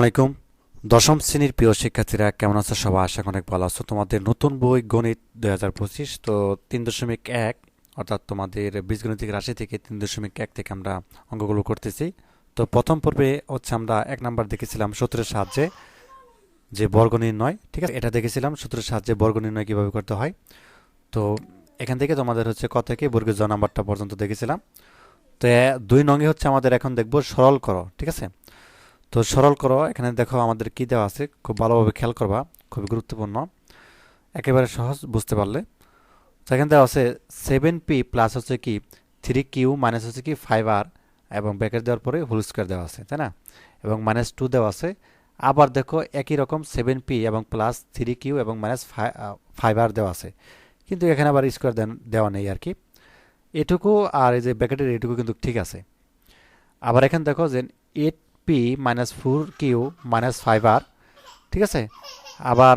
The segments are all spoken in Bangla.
আসসালামাইকুম দশম শ্রেণির প্রিয় শিক্ষার্থীরা, কেমন আছো সবাই? আশা অনেক ভালো আছো। তোমাদের নতুন বই গণিত দুই হাজার পঁচিশ, তো তিন দশমিক এক, অর্থাৎ তোমাদের বীজগণিতিক রাশি থেকে তিন দশমিক এক থেকে আমরা অঙ্কগুলো করতেছি। তো প্রথম পর্বে হচ্ছে আমরা এক নাম্বার দেখেছিলাম সূত্রের সাহায্যে যে বর্গ নির্ণয়, ঠিক আছে? এটা দেখেছিলাম সূত্রের সাহায্যে বর্গ নির্ণয় কীভাবে করতে হয়। তো এখান থেকে তোমাদের হচ্ছে ক থেকে বর্গের জ নাম্বারটা পর্যন্ত দেখেছিলাম। তো দুই নঙ্গে হচ্ছে আমাদের এখন দেখব সরল করো ঠিক আছে? তো সরল করো, এখানে দেখো আমাদের কি দেওয়া আছে? খুব ভালোভাবে খেয়াল করবা, খুবই গুরুত্বপূর্ণ। একেবারে সহজ, বুঝতে পারলে। তো এখানে দেওয়া আছে সেভেন পি প্লাস হচ্ছে কি? থ্রি কিউ মাইনাস হচ্ছে কি? ফাইভ আর এবং ব্যাকেট দেওয়ার পরে হোল স্কোয়ার দেওয়া আছে, তাই না? এবং মাইনাস টু দেওয়া আছে। আবার দেখো, একই রকম সেভেন পি এবং প্লাস থ্রি কিউ এবং মাইনাস ফাইভ আর দেওয়া আছে। কিন্তু এখানে আবার স্কোয়ার দেওয়া নেই আর কি। এটুকু আর এই যে ব্যাকেটের এটুকু কিন্তু ঠিক আছে। আবার এখানে দেখো যে eight P minus four Q minus five আর ঠিক আছে? আবার,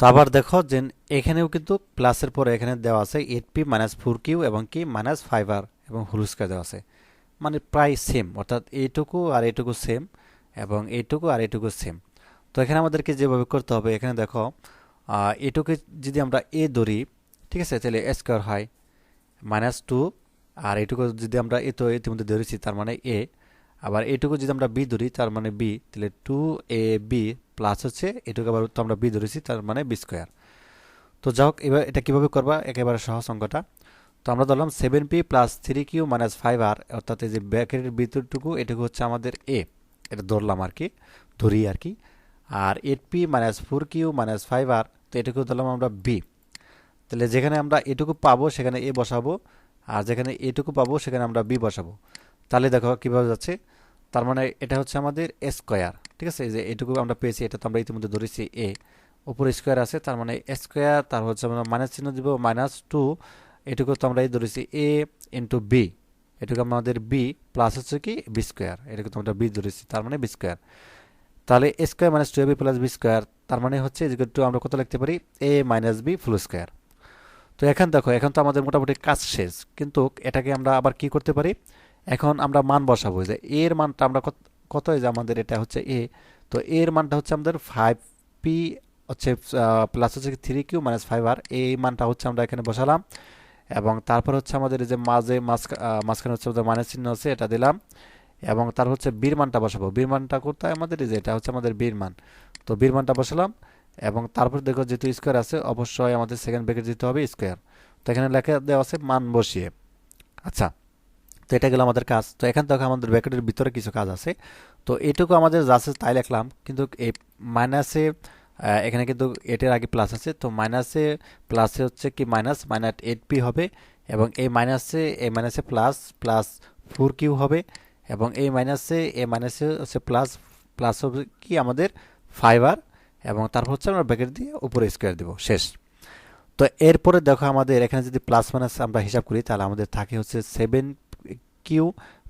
তো আবার দেখো যে এখানেও কিন্তু প্লাসের পরে এখানে দেওয়া আছে eight P minus four Q এবং কি মাইনাস ফাইভ আর এবং হোল স্কোয়ার দেওয়া আছে। মানে প্রায় সেম অর্থাৎ এইটুকু আর এইটুকু সেম এবং এইটুকু আর এইটুকু সেম তো এখানে আমাদেরকে যেভাবে করতে হবে, এখানে দেখো এটুকু যদি আমরা এ ধরি, ঠিক আছে? তাহলে এ স্কোয়ার হয় মাইনাস টু আর এটুকু যদি আমরা এ তো ইতিমধ্যে ধরেছি, তার মানে এ আবার এটুকু যদি আমরা বি ধরি, তার মানে বি তাহলে টু এ বি প্লাস হচ্ছে এটুকু আবার তো আমরা বি ধরেছি, তার মানে বি স্কোয়ার তো যাই হোক এবার এটা কীভাবে করবা? একেবারে সহজ অঙ্কটা। তো আমরা ধরলাম seven P plus three Q minus five আর অর্থাৎ এই যে ব্যাকেটের ভিতরটুকু, এটুকু হচ্ছে আমাদের এ এটা ধরলাম আর কি, ধরি আর কি। আর eight P minus four Q minus five আর তো এটুকু ধরলাম আমরা বি তাহলে যেখানে আমরা এটুকু পাবো, সেখানে এ বসাবো, আর যেখানে এটুকু পাবো, সেখানে আমরা বি বসাবো। তাহলে দেখো কীভাবে যাচ্ছে? তার মানে এটা হচ্ছে আমাদের স্কোয়ার ঠিক আছে? যে এটুকু আমরা পেয়েছি, এটা তো আমরা ইতিমধ্যে ধরেছি এ উপরে স্কোয়ার আছে, তার মানে স্কোয়ার তার হচ্ছে আমরা মাইনাস চিহ্ন দিব মাইনাস টু এটুকু তো আমরা এই ধরেছি এ ইন্টু বি এটুকু আমাদের বি প্লাস হচ্ছে কি বি স্কোয়ার এটুকু তো আমরা বি ধরেছি, তার মানে বি স্কোয়ার তাহলে A square minus two A B plus B square তার মানে হচ্ছে টু আমরা কত লিখতে পারি? A minus B full square তো এখন দেখো, এখন তো আমাদের মোটামুটি কাজ শেষ, কিন্তু এটাকে আমরা আবার কি করতে পারি? এখন আমরা মান বসাবো যে এর মানটা আমরা কত যে আমাদের এটা হচ্ছে এ, তো এর মানটা হচ্ছে আমাদের ফাইভ পি হচ্ছে প্লাস হচ্ছে three Q minus five R এই মানটা হচ্ছে আমরা এখানে বসালাম। এবং তারপর হচ্ছে আমাদের যে মাঝে মাঝখা- মাঝখানে হচ্ছে আমাদের মাইনাস চিহ্ন আছে, এটা দিলাম। এবং তার হচ্ছে বীর মানটা বসাবো। বীর মানটা করতে হয় আমাদের যে এটা হচ্ছে আমাদের বীর মান। তো বীর মানটা বসালাম। এবং তারপর দেখো যেহেতু স্কোয়ার আছে, অবশ্যই আমাদের সেকেন্ড ব্রেকেট দিতে হবে স্কোয়ার তো এখানে লেখা দেওয়া আছে মান বসিয়ে। আচ্ছা। তো এটা গেল আমাদের কাজ। তো এখান থেকে আমাদের ব্র্যাকেটের ভিতরে কিছু কাজ আছে। তো এটুকু আমাদের যা আছে তাই লিখলাম। কিন্তু এই মাইনাসে এখানে কিন্তু এটার আগে প্লাস আছে। তো মাইনাসে প্লাসে হচ্ছে কি মাইনাস মাইনাস এইট পি হবে। এবং এই মাইনাসে এই মাইনাসে প্লাস প্লাস ফোর কিউ হবে। এবং এই মাইনাসে এ মাইনাসে হচ্ছে প্লাস প্লাস হবে কি আমাদের ফাইভ আর এবং তারপর হচ্ছে আমরা ব্র্যাকেট দিয়ে উপরে স্কোয়ার দিব। শেষ। তো এরপরে দেখো আমাদের এখানে যদি প্লাস মাইনাস আমরা হিসাব করি, তাহলে আমাদের থাকে হচ্ছে সেভেন কিউ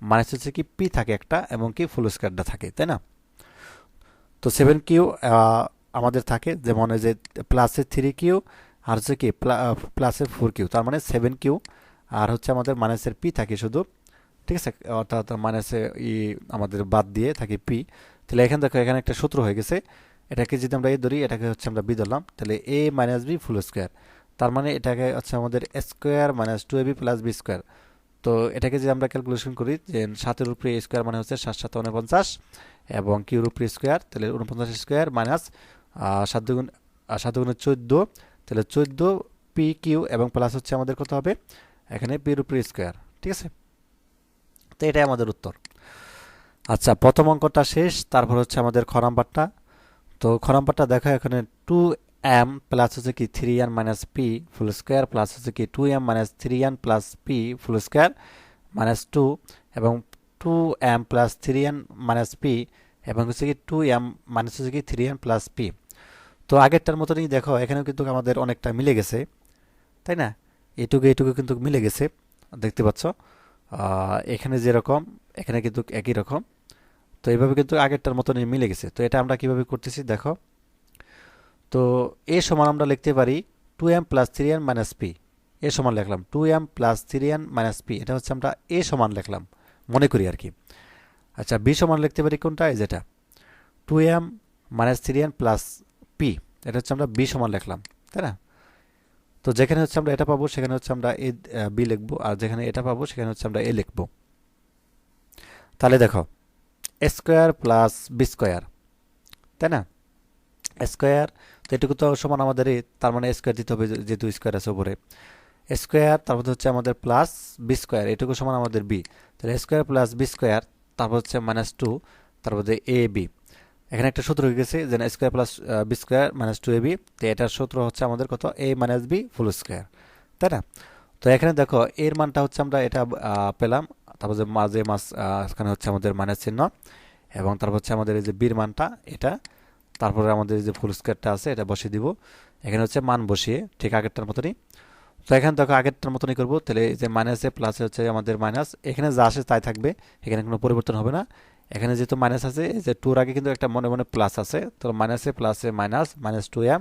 মাইনাস হচ্ছে কি পি থাকে একটা এবং কি ফুল স্কোয়ারটা থাকে, তাই না? তো সেভেন কিউ আমাদের থাকে, যেমন যে প্লাসে থ্রি কিউ আর হচ্ছে কি প্লাসে ফোর কিউ, তার মানে সেভেন কিউ আর হচ্ছে আমাদের মাইনাসের পি থাকে শুধু, ঠিক আছে? অর্থাৎ মাইনাসে ই আমাদের বাদ দিয়ে থাকে পি। তাহলে এখানে দেখো, এখানে একটা সূত্র হয়ে গেছে, এটাকে যদি আমরা এ ধরি, এটাকে হচ্ছে আমরা বি ধরলাম, তাহলে A minus B full square তার মানে এটাকে হচ্ছে আমাদের square minus two A B plus B square তো এটাকে যদি আমরা ক্যালকুলেশন করি, যে সাতের উপরে স্কোয়ার মানে হচ্ছে সাত সাত উনপঞ্চাশ এবং কিউর উপরে স্কোয়ার তাহলে উনপঞ্চাশ স্কোয়ার মাইনাস সাত দুগুণ সাত দুগুণে চোদ্দ, তাহলে চোদ্দ পি কিউ এবং প্লাস হচ্ছে আমাদের কত হবে? এখানে পির উপরে স্কোয়ার ঠিক আছে? তো এটাই আমাদের উত্তর। আচ্ছা প্রথম অঙ্কটা শেষ, তারপর হচ্ছে আমাদের খ নাম্বারটা। তো খ নাম্বারটা দেখো, এখানে টু এম প্লাস হচ্ছে কি three N minus P full square plus হচ্ছে কি two M minus three N plus P full square minus two এবং two M plus three N minus P এবং হচ্ছে কি টু এম মাইনাস হচ্ছে কি থ্রি এন প্লাস পি তো আগেরটার মতনই দেখো, এখানেও কিন্তু আমাদের অনেকটা মিলে গেছে, তাই না? এটুকু এটুকু কিন্তু মিলে গেছে, দেখতে পাচ্ছ? এখানে যেরকম, এখানে কিন্তু একই রকম। তো এইভাবে কিন্তু আগেরটার মতনই মিলে গেছে। তো এটা আমরা কীভাবে করতেছি, দেখো। তো এ সমান আমরা লিখতে পারি two M plus three N minus P এ সমান লিখলাম two M plus three N minus P এটা হচ্ছে আমরা এ সমান লিখলাম, মনে করি আর কি। আচ্ছা বি সমান লিখতে পারি কোনটা? যেটা। Two M minus three N plus P এটা হচ্ছে আমরা বি সমান লিখলাম, তাই না? তো যেখানে হচ্ছে আমরা এটা পাবো, সেখানে হচ্ছে আমরা এ বি লিখব, আর যেখানে এটা পাবো, সেখানে হচ্ছে আমরা এ লিখব। তাহলে দেখো স্কোয়ার প্লাস বি স্কোয়ার তাই না? স্কোয়ার তো এটুকু তো সমান আমাদের তার মানে স্কোয়ার দিতে হবে যেহেতু স্কোয়ার আছে উপরে। স্কোয়ার তারপর হচ্ছে আমাদের প্লাস বি স্কোয়ার এটুকু সমান আমাদের বি তাহলে স্কোয়ার প্লাস বি স্কোয়ার তারপর হচ্ছে মাইনাস টু তারপর হচ্ছে এ বি এখানে একটা সূত্র হয়ে গেছে যে square plus B square minus two A B তো এটার সূত্র হচ্ছে আমাদের কত? A minus B full square তাই না? তো এখানে দেখো, এর মানটা হচ্ছে আমরা এটা পেলাম, তারপর যে মাঝে মাস এখানে হচ্ছে আমাদের মাইনাস চিহ্ন, এবং তারপর হচ্ছে আমাদের এই যে বির মানটা, এটা তারপরে আমাদের যে ফুল স্কোয়ারটা আছে, এটা বসিয়ে দিব। এখানে হচ্ছে মান বসিয়ে, ঠিক আগেরটার মতনই। তো এখানে দেখো আগেরটার মতনই করব, তাহলে যে মাইনাসে প্লাসে হচ্ছে আমাদের মাইনাস এখানে যা আসে তাই থাকবে, এখানে কোনো পরিবর্তন হবে না। এখানে যেহেতু মাইনাস আছে যে টুর আগে কিন্তু একটা মনে মনে প্লাস আছে। তো মাইনাসে প্লাসে মাইনাস মাইনাস টু এম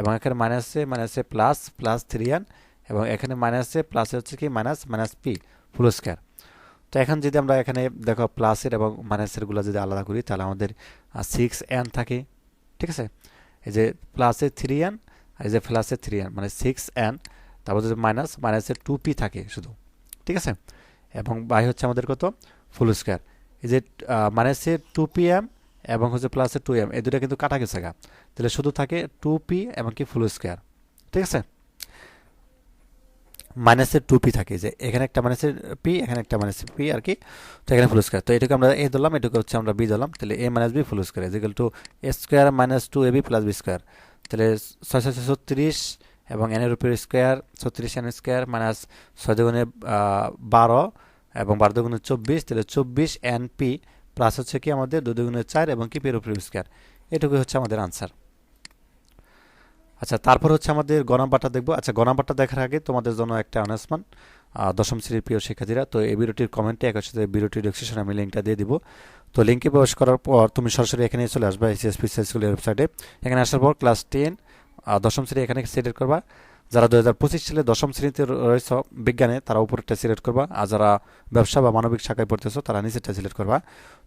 এবং এখানে মাইনাসে মাইনাসে প্লাস প্লাস থ্রি এন এবং এখানে মাইনাসে প্লাসে হচ্ছে কি minus minus P full square তো এখন যদি আমরা এখানে দেখো প্লাসের এবং মাইনাসেরগুলো যদি আলাদা করি, তাহলে আমাদের সিক্স এন থাকে। ঠিক আছে? এই যে প্লাসে থ্রি এন আর এই যে প্লাসে থ্রি এন মানে সিক্স এন তারপর যদি মাইনাস মাইনাসে টু পি থাকে শুধু। ঠিক আছে? এবং বাই হচ্ছে আমাদের কত? ফুল স্কোয়ার এই যে মাইনাসে টু পি এম এবং হচ্ছে প্লাসে টু এম এই দুটো কিন্তু কাটা গেছে গা। তাহলে শুধু থাকে টু পি এবং কি ফুল স্কোয়ার ঠিক আছে? মাইনাসের টু পি থাকে যে এখানে একটা মাইনাসের পি এখানে একটা মাইনাসের পি আর কি। তো এখানে ফুল স্কোয়ার তো এটুকু আমরা এ ধরলাম, এটুকু হচ্ছে আমরা বি ধরলাম। তাহলে A minus B full square equal to A square minus two A B plus B square তাহলে ছয় ছয় ছত্রিশ এবং এনের উপরে স্কোয়ার ছত্রিশ এন স্কোয়ার মাইনাস ছয় দুগুণে বারো এবং বারো দুগুণে চব্বিশ, তাহলে চব্বিশ এন পি প্লাস হচ্ছে কি আমাদের দু দুগুণে চার এবং কি পের উপরে স্কোয়ার এটুকু হচ্ছে আমাদের আনসার আচ্ছা তারপর হচ্ছে আমাদের গ নাম্বারটা দেখব। আচ্ছা গ নাম্বারটা দেখার আগে তোমাদের জন্য একটা অ্যানাউন্সমেন্ট দশম শ্রেণির প্রিয় শিক্ষার্থীরা। তো এই ভিডিওটির কমেন্টে এক সাথে ভিডিওটির ডিসক্রিপশনে আমি লিঙ্কটা দিয়ে দিব। তো লিঙ্কে প্রবেশ করার পর তুমি সরাসরি এখানে চলে আসবে এসিএসপি স্কুলের ওয়েবসাইটে এখানে আসার পর ক্লাস টেন দশম শ্রেণি এখানে সিলেক্ট করবা। যারা দু হাজার পঁচিশ সালে দশম শ্রেণীতে রয়েছে বিজ্ঞানে, তারা উপরেরটা সিলেক্ট করবা। আর যারা ব্যবসা বা মানবিক শাখায় পড়তেছো, তারা নিচেরটা সিলেক্ট করবা।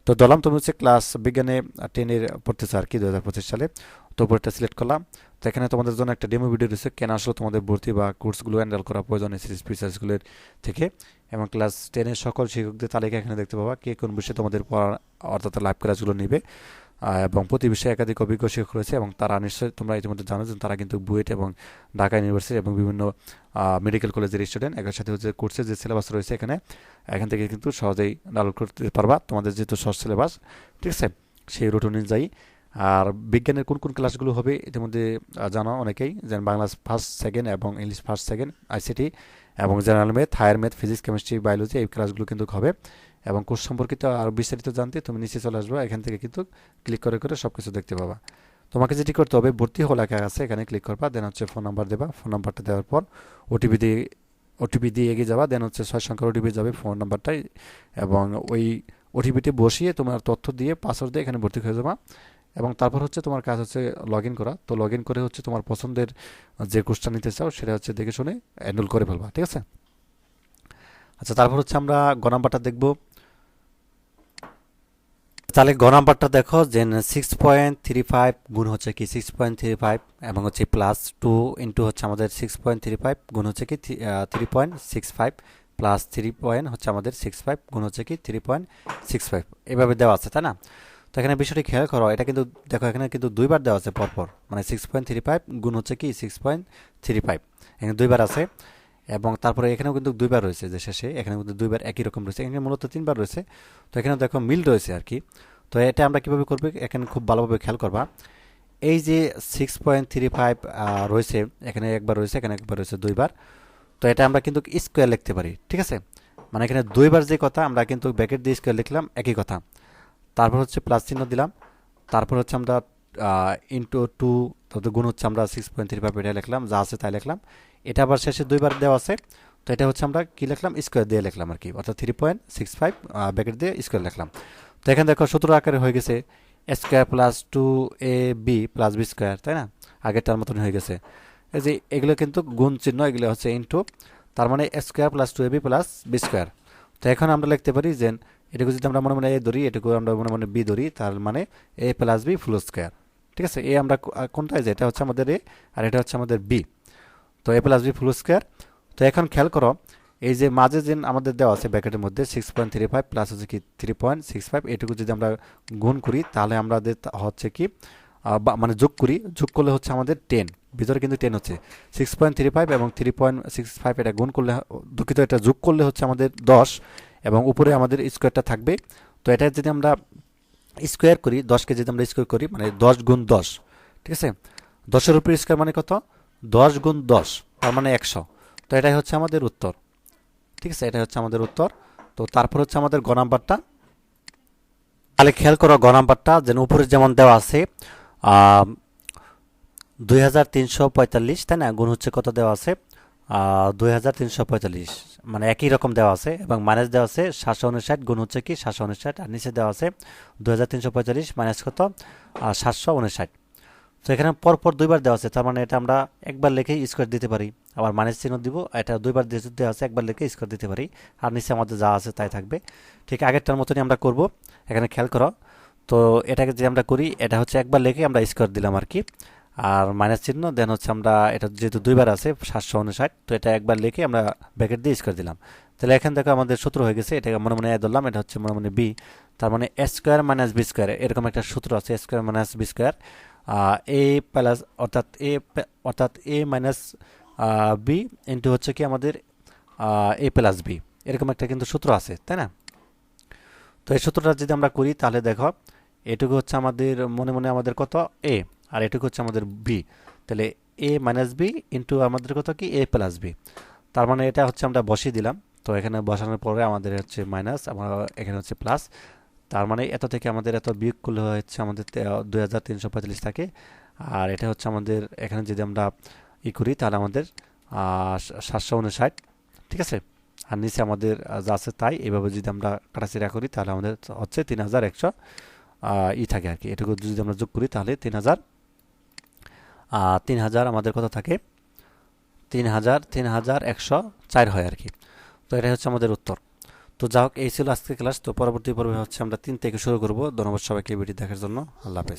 তো দলাম তুমি হচ্ছে ক্লাস বিজ্ঞানে টেনের পড়তেছো আর কি দু সালে। তো উপরেরটা সিলেক্ট করলাম। তো এখানে তোমাদের জন্য একটা ডেমো ভিডিও রয়েছে, কেন আসলে তোমাদের ভর্তি বা কোর্সগুলো হ্যান্ডেল করা প্রয়োজন এসএসপি স্কুলের থেকে। এবং ক্লাস টেনের সকল শিক্ষকদের তালিকা এখানে দেখতে পাবা, কে কোন বিষয়ে তোমাদের পড়া অর্থাৎ লাইভ ক্লাসগুলো নিবে। এবং প্রতি বিষয়ে একাধিক অভিজ্ঞ শিক্ষক রয়েছে এবং তারা নিশ্চয়ই তোমরা ইতিমধ্যে জানো যে তারা কিন্তু বুয়েট এবং ঢাকা ইউনিভার্সিটি এবং বিভিন্ন মেডিকেল কলেজের স্টুডেন্ট একের সাথে হচ্ছে কোর্সের যে সিলেবাস রয়েছে এখানে, এখান থেকে কিন্তু সহজেই ডাউনলোড করতে পারবা। তোমাদের যেহেতু সহজ সিলেবাস ঠিক আছে? সেই রুট অনুযায়ী আর বিজ্ঞানের কোন কোন ক্লাসগুলো হবে ইতিমধ্যে জানো অনেকেই যেন বাংলা ফার্স্ট সেকেন্ড এবং ইংলিশ ফার্স্ট সেকেন্ড আইসিটি এবং general math higher math physics chemistry biology এই ক্লাসগুলো কিন্তু হবে। এবং কোর্স সম্পর্কিত আরও বিস্তারিত জানতে তুমি নিচে চলে আসবে, এখান থেকে কিন্তু ক্লিক করে করে সব কিছু দেখতে পাবা। তোমাকে যেটি করতে হবে, ভর্তি হল লেখা আছে, এখানে ক্লিক করবা দেন হচ্ছে ফোন নাম্বার দেবা ফোন নাম্বারটা দেওয়ার পর ওটিপি দিয়ে ওটিপি দিয়ে এগিয়ে যাবা দেন হচ্ছে ছয় সংখ্যার ওটিপি যাবে ফোন নাম্বারটাই এবং ওই ওটিপিটি বসিয়ে তোমার তথ্য দিয়ে পাসওয়ার্ড দিয়ে এখানে ভর্তি হয়ে যাবা। এবং তারপর হচ্ছে তোমার কাজ হচ্ছে লগ ইন করা। তো লগ ইন করে হচ্ছে তোমার পছন্দের যে কোর্সটা নিতে চাও, সেটা হচ্ছে দেখে শুনে এনরোল করে ফেলবা, ঠিক আছে? আচ্ছা তারপর হচ্ছে আমরা গ নাম্বারটা দেখব। তাহলে গ নাম্বারটা দেখো যে সিক্স পয়েন্ট থ্রি ফাইভ গুণ হচ্ছে কি? সিক্স পয়েন্ট থ্রি ফাইভ এবং হচ্ছে প্লাস টু ইন্টু হচ্ছে আমাদের সিক্স পয়েন্ট থ্রি ফাইভ গুণ হচ্ছে কি? Three point six five plus three point হচ্ছে আমাদের সিক্স ফাইভ গুণ হচ্ছে কি? থ্রি পয়েন্ট সিক্স ফাইভ এভাবে দেওয়া আছে, তাই না? তো এখানে বিষয়টি খেয়াল করো, এটা কিন্তু, দেখো এখানে কিন্তু দুইবার দেওয়া আছে পরপর। মানে সিক্স পয়েন্ট থ্রি ফাইভ গুণ হচ্ছে কি সিক্স পয়েন্ট থ্রি ফাইভ এখানে দুইবার আছে, এবং তারপরে এখানেও কিন্তু দুইবার রয়েছে যে শেষে এখানে কিন্তু দুইবার একই রকম রয়েছে। এখানে মূলত তিনবার রয়েছে। তো এখানে দেখো মিল রয়েছে আর কি। তো এটা আমরা কীভাবে করব, এখানে খুব ভালোভাবে খেয়াল করবা। এই যে সিক্স পয়েন্ট থ্রি ফাইভ রয়েছে, এখানে একবার রয়েছে, এখানে একবার রয়েছে দুইবার। তো এটা আমরা কিন্তু স্কোয়ার লিখতে পারি, ঠিক আছে? মানে এখানে দুইবার যে কথা, আমরা কিন্তু ব্যাকেট দিয়ে স্কোয়ার লিখলাম, একই কথা। তারপর হচ্ছে প্লাস চিহ্ন দিলাম। তারপর হচ্ছে আমরা ইন্টু টু তো গুণ হচ্ছে আমরা সিক্স পয়েন্ট থ্রি ফাইভ এটা লিখলাম, যা আছে তাই লিখলাম। এটা আবার শেষে দুইবার দেওয়া আছে, তো এটা হচ্ছে আমরা কী লিখলাম? স্কোয়ার দিয়ে লিখলাম আর কি, অর্থাৎ three point six five bracket দিয়ে স্কোয়ার লিখলাম। তো এখানে দেখো সতেরো আকারে হয়ে গেছে square plus two A B plus B square তাই না? আগেরটার মতন হয়ে গেছে। এই যে এগুলো কিন্তু গুণ চিহ্ন, এগুলো হচ্ছে ইন্টু তার মানে square plus two A B plus B square তো এখন আমরা লিখতে পারি যে এটুকু যদি আমরা মনে মনে এ ধরি এটুকু আমরা মনে মনে বি ধরি তার মানে A plus B full square ঠিক আছে? এ আমরা কো- আহ, কোনটা? যে এটা হচ্ছে আমাদের এ আর এটা হচ্ছে আমাদের বি তো A plus B full square তো এখন খেয়াল করো এই যে মাঝে যে আমাদের দেওয়া আছে ব্যাকেটের মধ্যে six point three five plus হচ্ছে কি থ্রি পয়েন্ট সিক্স ফাইভ এটুকু যদি আমরা গুণ করি তাহলে আমাদের হচ্ছে কি মানে যোগ করি যোগ করলে হচ্ছে আমাদের টেন ভিতরে কিন্তু টেন হচ্ছে। সিক্স পয়েন্ট থ্রি ফাইভ এবং থ্রি পয়েন্ট সিক্স ফাইভ এটা গুণ করলে দুঃখিত এটা যোগ করলে হচ্ছে আমাদের দশ। এবং উপরে আমাদের স্কোয়ারটা থাকবে। তো এটা যদি আমরা স্কোয়ার করি, দশকে যদি আমরা স্কোয়ার করি মানে দশ গুণ দশ, ঠিক আছে? দশের উপরে স্কোয়ার মানে কত? দশ গুণ দশ, তার মানে একশো। তো এটাই হচ্ছে আমাদের উত্তর, ঠিক আছে? এটাই হচ্ছে আমাদের উত্তর। তো তারপর হচ্ছে আমাদের গ নাম্বারটা। তাহলে খেয়াল করো, গ নাম্বারটা যেন উপরে যেমন দেওয়া আছে দুই হাজার তিনশো পঁয়তাল্লিশ, তাই না? গুণ হচ্ছে কত দেওয়া আছে? দুই হাজার তিনশো পঁয়তাল্লিশ। মানে একই রকম দেওয়া আছে এবং মাইনাস দেওয়া আছে সাতশো উনষাট, গুণ হচ্ছে কি সাতশো উনষাট আর নিচে দেওয়া আছে দুই হাজার তিনশো পঁয়তাল্লিশ মাইনাস কত? সাতশো উনষাট। তো এখানে পরপর দুইবার দেওয়া আছে, তার মানে এটা আমরা একবার লিখে স্কোয়ার দিতে পারি। আবার মাইনাস চিহ্ন দিব, এটা দুইবার দেওয়া আছে একবার লিখে স্কোয়ার দিতে পারি। আর নিচে আমাদের যা আছে তাই থাকবে। ঠিক আগেরটার মতনই আমরা করব। এখানে খেয়াল করো। তো এটাকে যে আমরা করি, এটা হচ্ছে একবার লিখে আমরা স্কোয়ার দিলাম আর কি। আর মাইনাস চিহ্ন দেন হচ্ছে আমরা এটা যেহেতু দুইবার আছে, সাতশো উনষাট, তো এটা একবার লিখে আমরা ব্র্যাকেট দিয়ে স্কোয়ার দিলাম। তাহলে এখান থেকে আমাদের সূত্র হয়ে গেছে, এটাকে মনে মনে ধরলাম, এটা হচ্ছে মনে মনে বি তার মানে A square minus B square এরকম একটা সূত্র আছে square minus B square A plus অর্থাৎ এ অর্থাৎ এ মাইনাস বি ইন্টু হচ্ছে কি আমাদের এ প্লাস বি এরকম একটা কিন্তু সূত্র আছে, তাই না? তো এই সূত্রটা যদি আমরা করি, তাহলে দেখো, এটুকু হচ্ছে আমাদের মনে মনে আমাদের কত? এ আর এটুকু হচ্ছে আমাদের বি তাহলে এ মাইনাস বি ইন্টু আমাদের কত কি? এ প্লাস বি তার মানে এটা হচ্ছে আমরা বসিয়ে দিলাম। তো এখানে বসানোর পরে আমাদের হচ্ছে মাইনাস আমরা এখানে হচ্ছে প্লাস তার মানে এত থেকে আমাদের এত বিয়োগ করলে হচ্ছে আমাদের দুই হাজার তিনশো পঁয়তাল্লিশ থাকে। আর এটা হচ্ছে আমাদের এখানে যদি আমরা ই করি তাহলে আমাদের সাতশো উনষাট। ঠিক আছে? আর নিচে আমাদের যা আছে তাই। এভাবে যদি আমরা কাটাচিরা করি তাহলে আমাদের হচ্ছে তিন হাজার একশো ই থাকে আর কি। এটুকু যদি আমরা যোগ করি তাহলে তিন হাজার তিন হাজার আমাদের কত থাকে? তিন হাজার তিন হাজার একশো চার হয় আর কি। তো এটাই হচ্ছে আমাদের উত্তর। তো যা হোক, এই ছিল আজকের ক্লাস। তো পরবর্তী পর্বে হচ্ছে আমরা তিন থেকে শুরু করব। ধন্যবাদ সবাইকে ভিডিও দেখার জন্য। আল্লাহ হাফেজ।